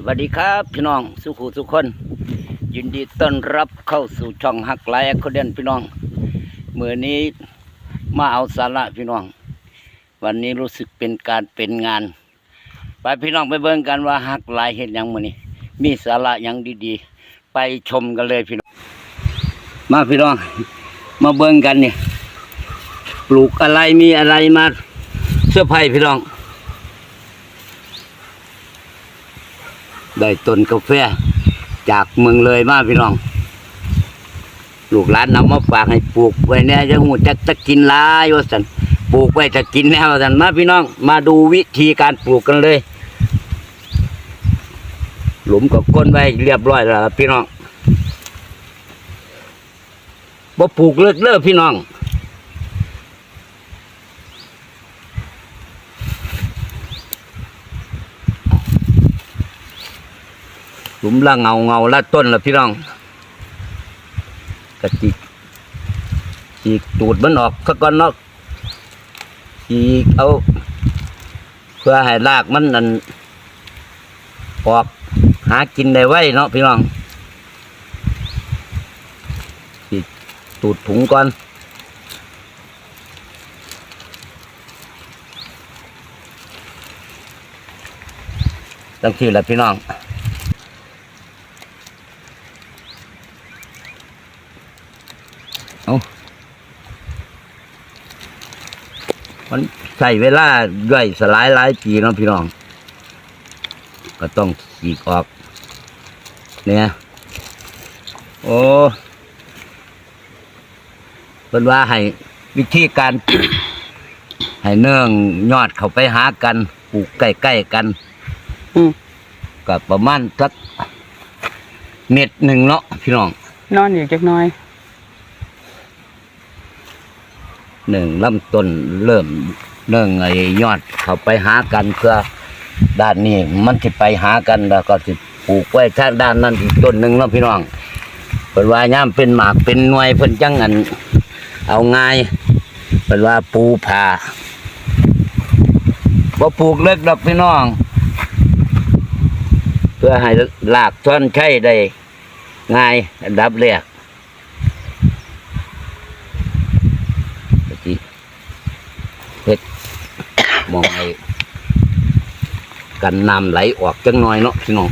สวัสดีครับพี่น้องสุขุทุกคน ยินดีต้อนรับเข้าสู่ช่องหักไหลายคเดนพี่น้องเมื่อนี้มาเอาสาระพี่น้อง วันนี้รู้สึกเป็นการเป็นงาน ไปพี่น้องไปเบิ่งกันว่าหักไหลเห็นยังมื้อนี้ มีสาระยังดีๆ ไปชมกันเลยพี่น้อง มาพี่น้อง มาเบิ่งกันเนี่ยปลูกอะไรมีอะไรมาเสื้อร์ไผ่พี่น้อง ได้ต้นกาแฟ จากเมืองเลยมาพี่น้อง ลูกหลานนำมาฝากให้ปลูกไว้แน่จะหูจักจะกินลายว่าสันปลูกไว้จะกินแน่ว่าสันมาพี่น้อง มาดูวิธีการปลูกกันเลย หลุมกับก้นไว้เรียบร้อยแล้วพี่น้องบ่ปลูกเลิกเลิกพี่น้อง หลุมละเงาเงาละต้นละพี่น้องกระจิกจีกตูดมันออกสักก่อนนาะจีกเอา เพื่อให้รากมันนั่นออกหากินได้ไว้เนาะพี่น้องจีกตูดถุงก่อนตั้งที่ละพี่น้อง มันใส่เวลาย่อยสลายหลายปีเนาะพี่น้อง ก็ต้องฉีกออก เนี่ย โอ้เป็นว่าให้วิธีการ ให้เนื่องยอดเข้าไปหากันปลูกใกล้ๆกันอืมก็ประมาณสักเม็ดหนึ่งเนาะพี่น้อง นอนอยู่จักหน้อย หนึ่งลำต้นเริ่มเนื่องไอ้ยอดเขาไปหากันเพื่อด้านนี้มันสิไปหากันแล้วก็สิปลูกไว้ทางด้านนั้นอีกต้นหนึ่งเนาะพี่น้องเพิ่นว่าย่ามเป็นหมากเป็นหน่วยเพิ่นจังอัน เอาง่ายเพิ่นว่าปูผ่าบ่ปลูกเล็กดอกพี่น้อง เพื่อให้หลากท่อนไข่ได้ง่ายอันดับแรก ปฏิเฮ็ด มองไอ้กันน้ำไหลออกจังน้อยเนาะพี่น้อง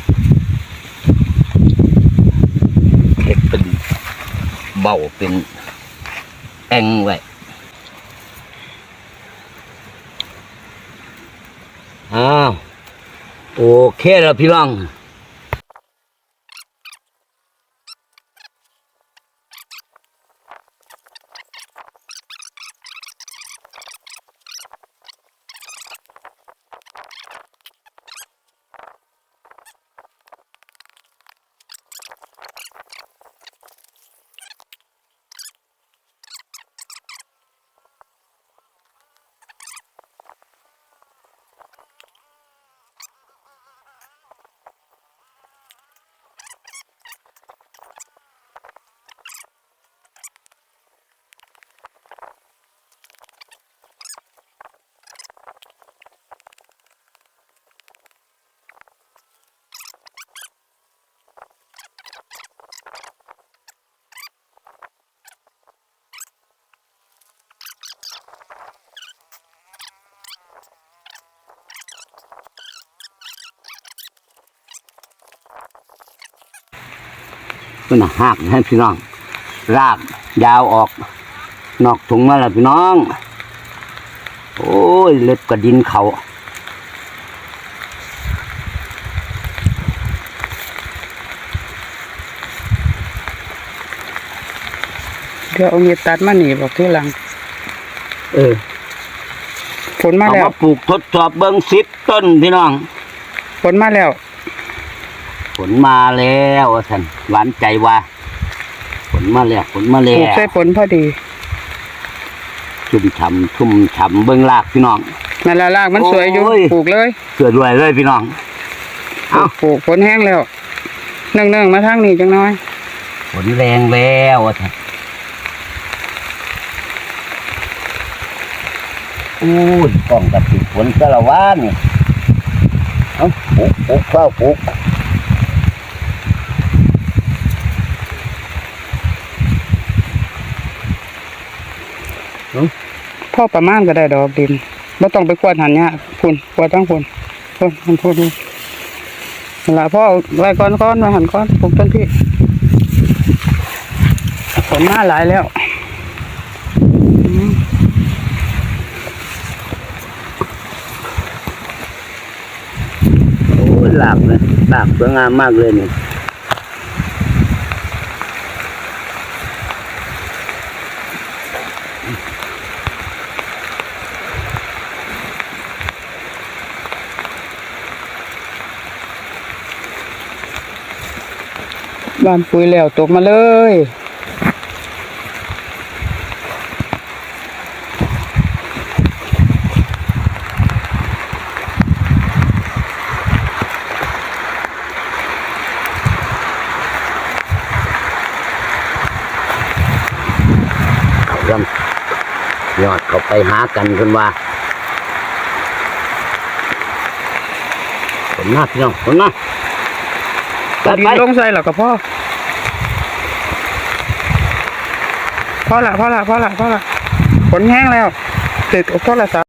เฮ็ดเป็นเบาเป็นแองไว้อ้าวโอเคแล้วพี่น้อง มันน่ะหักให้พี่น้อง รากยาวออก นอกถุงมาแล้วพี่น้อง โอ้ย เล็บกระดินเขาเดี๋ยวเอาเงียตัดมาหนีบอกที่หลัง เออฝนมาเอาแล้วมาปลูกทดสอบเบิ้งสิบต้นพี่น้องฝนมาแล้ว ฝนมาแล้วท่านหวานใจว่าฝนมาแล้วฝนมาปแล้ลูกวใส่ฝนพอดี ชุ่มฉ่ำชุ่มฉ่ำเบิ้งรากพี่น้องนั่นละรากมันสวยอยู่โอ้ยปลูกเลยเกิดรวยเลยพี่น้องปลูเอ้ากปลูกฝนแห้งแล้วเนื่องๆมาทางนี้จังน้อยฝนแรงแล้วท่านโอ้ยกล้องกับติดฝนสารวานี่เอาปลูกปลูกข้าวปลูก พ่อประมาณก็ได้ดอกดินไม่ต้องไปกวาดหันเนี่ยคุณกวาดทั้งคุณคุณมันพูดนี่นั่นละพ่อเอาไว้ก้อนก้อนไว้หันก้อนปลูกต้นพี่ฝนมาหลายแล้วอืมโอ้ยหลากเลยหลากสวยงามมากเลยนี่ บ้านปุ๋ยแล้วตกมาเลยยำยอดเขาไปหากันคนว่าผลมากพี่น้องผลมากไปดิไปนลงใส่หรอกับพ่อ พอละพอละพอละพอละฝนแห้งแล้วติดโทรศัพท์